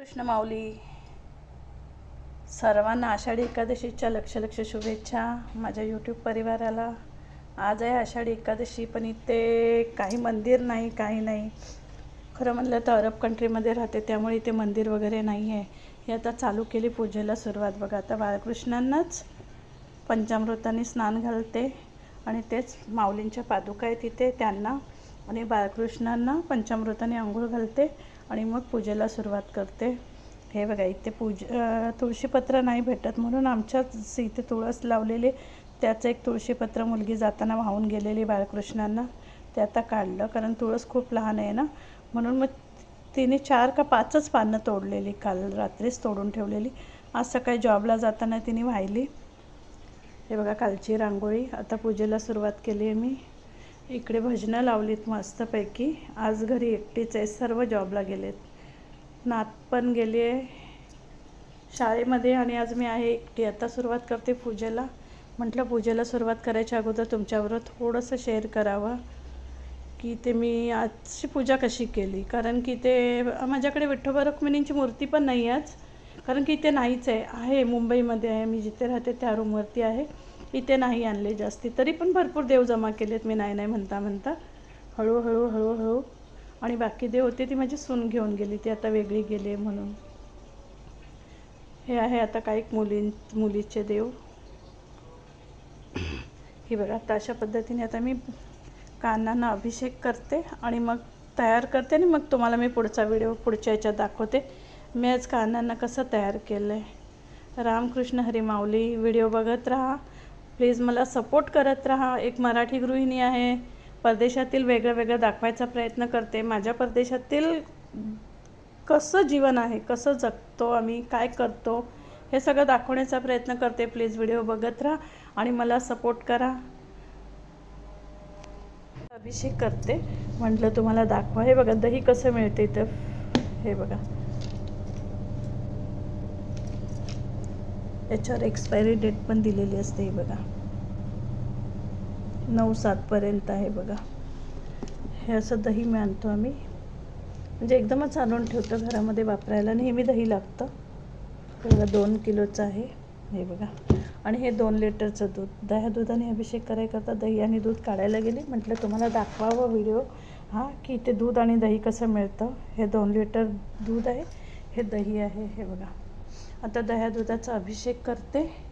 कृष्ण माऊली सर्वांना आषाढी एकादशीच्या लक्ष लक्ष शुभेच्छा माझ्या यूट्यूब परिवाराला. आज आहे आषाढी एकादशी पण इथे काही मंदिर नाही काही नाही. खरं म्हणलं तर अरब कंट्रीमध्ये राहते त्यामुळे इथे मंदिर वगैरे नाही आहे हे आता चालू केली पूजेला सुरुवात. बघा आता बाळकृष्णांनाच पंचामृताने स्नान घालते आणि तेच माऊलींच्या पादुका आहेत तिथे त्यांना आणि बाळकृष्णांना पंचामृताने आंघोळ घालते. आणि मग पूजेला सुरुवात करते. हे बघा इथे पूज तुळशीपत्र नाही भेटत म्हणून आमच्याच इथे तुळस लावलेले. त्याचं एक तुळशीपत्र मुलगी जाताना वाहून गेलेली बाळकृष्णांना. ते आता काढलं कारण तुळस खूप लहान आहे ना. म्हणून मग तिने चार का पाचच पानं तोडलेली काल रात्रीच तोडून ठेवलेली. आज सकाळी जॉबला जाताना तिने वाहिली. हे बघा कालची रांगोळी. आता पूजेला सुरुवात केली आहे मी. इकडे भजनं लावलीत मस्तपैकी. आज घरी एकटीच आहे सर्व जॉबला गेलेत. नात पण गेली आहे शाळेमध्ये आणि आज मी आहे एकटी. आता सुरुवात करते पूजेला. म्हटलं पूजेला सुरुवात करायच्या अगोदर तुमच्याबरोबर थोडंसं शेअर करावं की ते मी आजची पूजा कशी केली. कारण की ते माझ्याकडे विठ्ठोबा रुक्मिणींची मूर्ती पण नाही आज. कारण की इथे नाहीच आहे. आहे मुंबईमध्ये आहे. मी जिथे राहते त्या रूमवरती आहे. इथे नाही आणले जास्ती. तरी पण भरपूर देव जमा केलेत मी नाही नाही म्हणता म्हणता. हळूहळू हळूहळू. आणि बाकी देव होते ती माझी सून घेऊन गेली ती आता वेगळी गेली म्हणून. हे आहे आता काही मुलीं मुलीचे देव. हे बघा आता अशा पद्धतीने आता मी कानांना अभिषेक करते आणि मग तयार करते आणि मग तुम्हाला मी पुढचा व्हिडिओ पुढच्या याच्यात दाखवते. मी आज कानांना कसं तयार केलं आहे रामकृष्ण हरी माऊली व्हिडिओ बघत राहा. प्लीज मला सपोर्ट करत राहा. एक मराठी गृहिणी आहे. परदेशातील वेगळं वेगळं दाखवायचा प्रयत्न करते. माझ्या परदेशातील कसं जीवन आहे? कसं जगतो आम्ही? काय करतो? हे सगळं दाखवण्याचा प्रयत्न करते. प्लीज व्हिडिओ बघत राहा आणि मला सपोर्ट करा. अभिषेक करते. म्हटलं तुम्हाला दाखवा. हे बघा दही कसं मिळते इथं? हे बघा. याच्यावर एक्सपायरी डेट पण दिलेली असते हे बघा. नऊ सातपर्यंत आहे बघा. हे असं दही मी आणतो आम्ही. म्हणजे एकदमच आणून ठेवतो घरामध्ये वापरायला. नेहमी दही लागतं. बघा दोन किलोचं आहे. हे बघा. आणि हे दोन लिटरचं दूध. दह्या दुधाने अभिषेक करायकरता दही आणि दूध काढायला गेले. म्हटलं तुम्हाला दाखवावं व्हिडिओ. हा की इथे दूध आणि दही कसं मिळतं. हे दोन लिटर दूध आहे. हे दही आहे. हे बघा. आता दह्या दुधाचा अभिषेक करते.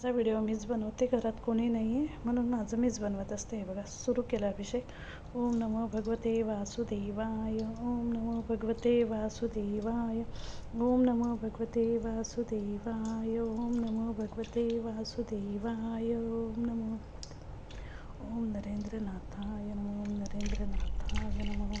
माझा व्हिडिओ मीच बनवते घरात कोणी नाही आहे म्हणून माझं मीच बनवत असते. हे बघा सुरू केला अभिषेक. ओम नमो भगवते वासुदेवाय. ओम नमो भगवते वासुदेवाय. ओम नमो भगवते वासुदेवाय. ओम नमो भगवते वासुदेवाय. ओम नमो ओम नरेंद्रनाथाय नमो. ओम नरेंद्रनाथाय नमो.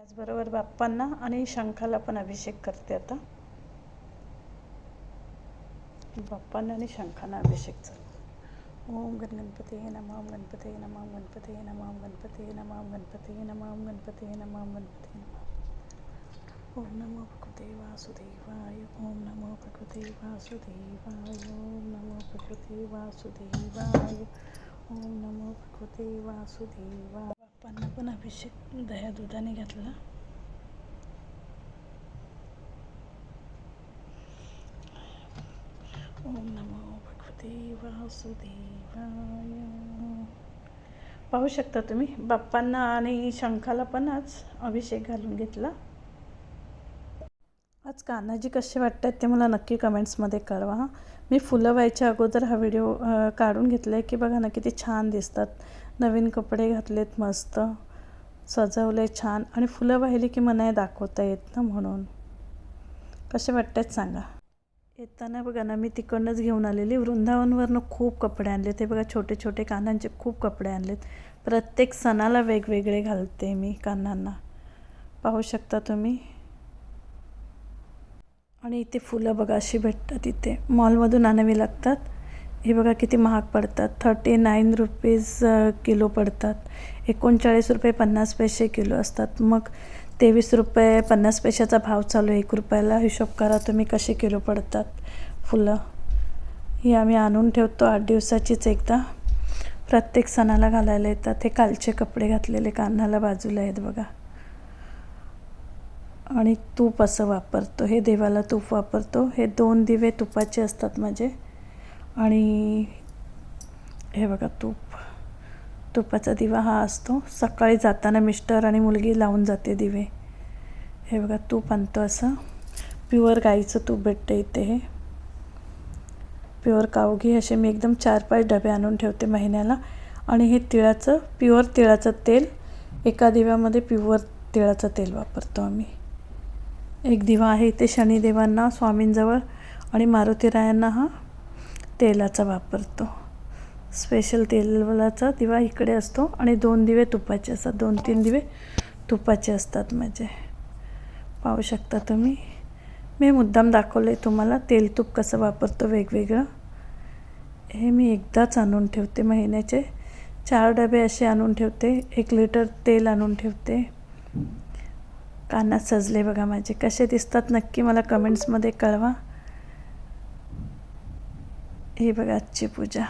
त्याचबरोबर बाप्पांना आणि शंखाला पण अभिषेक करते आता. बाप्पांना आणि शंखांना अभिषेक चालू. ओम गण गणपती नमः ओम गणपती नमः ओम गणपती नमः ओम गणपती नमः ओम गणपती नमः ओम गणपती नमः ओम गणपती नमः. ओम नमो भगवते वासुदेवाय ओम नमो भगवते वासुदेवाय ओम नमो भगवते वासुदेवाय ओम नमो भगवते वासुदेवाय. बाप्पांना पण अभिषेक दह्या दुधाने घातला ओम नमो भगवते वासुदेवाय. पाहू शकता तुम्ही बाप्पांना आणि शंखाला पण आज अभिषेक घालून घेतला. आज कान्हाजी कसे वाटतात ते मला नक्की कमेंट्समध्ये कळवा. हां मी फुलं व्हायच्या अगोदर हा व्हिडिओ काढून घेतला आहे की बघा ना किती छान दिसतात. नवीन कपडे घातलेत मस्त. सजवले छान. आणि फुलं वाहिली की मनाही दाखवता येत ना म्हणून. कसे वाटतात सांगा. येताना बघा ना मी तिकडनंच घेऊन आलेली. वृंदावनवरनं खूप कपडे आणले ते बघा छोटे छोटे कानांचे खूप कपडे आणलेत. प्रत्येक सणाला वेगवेगळे घालते मी कानांना. पाहू शकता तुम्ही? आणि इथे फुलं बघा अशी भेटतात इथे. मॉलमधून आणावी लागतात. हे बघा किती महाग पडतात. थर्टी नाईन रुपीज किलो पडतात. एकोणचाळीस रुपये पन्नास पैसे किलो असतात. मग तेवीस रुपये पन्नास पैशाचा भाव चालू आहे. एक रुपयाला हिशोब करा तुम्ही कसे किलो पडतात. फुलं. ही आम्ही आणून ठेवतो आठ दिवसाचीच एकदा. प्रत्येक सणाला घालायला येतात. हे कालचे कपडे घातलेले कानाला बाजूला आहेत बघा. आणि तूप असं वापरतो. हे देवाला तूप वापरतो. हे दोन दिवे तुपाचे असतात माझे. आणि हे बघा तूप. तुपाचा दिवा हा असतो. सकाळी जाताना मिस्टर आणि मुलगी लावून जाते दिवे. हे बघा तूप आणतो असं. प्युअर गाईचं तूप भेटतं इथे. हे प्युअर कावघी असे मी एकदम चार पाच डबे आणून ठेवते महिन्याला. आणि हे तिळाचं प्युअर तिळाचं तेल एका दिव्यामध्ये प्युअर तिळाचं तेल वापरतो आम्ही. एक दिवा आहे इथे शनिदेवांना स्वामींजवळ आणि मारुतीरायांना हा. तेलाचा वापरतो. स्पेशल तेलाचा दिवा इकडे असतो आणि दोन दिवे तुपाचे असतात. दोन तीन दिवे तुपाचे असतात माझे. पाहू शकता तुम्ही. मी मुद्दाम दाखवलं तुम्हाला तेल तूप कसं वापरतो वेगवेगळं. हे मी एकदाच आणून ठेवते महिन्याचे. चार डबे असे आणून ठेवते. एक लिटर तेल आणून ठेवते. कानात सजले बघा माझे. कसे दिसतात नक्की मला कमेंट्समध्ये कळवा. ही बघा आजची पूजा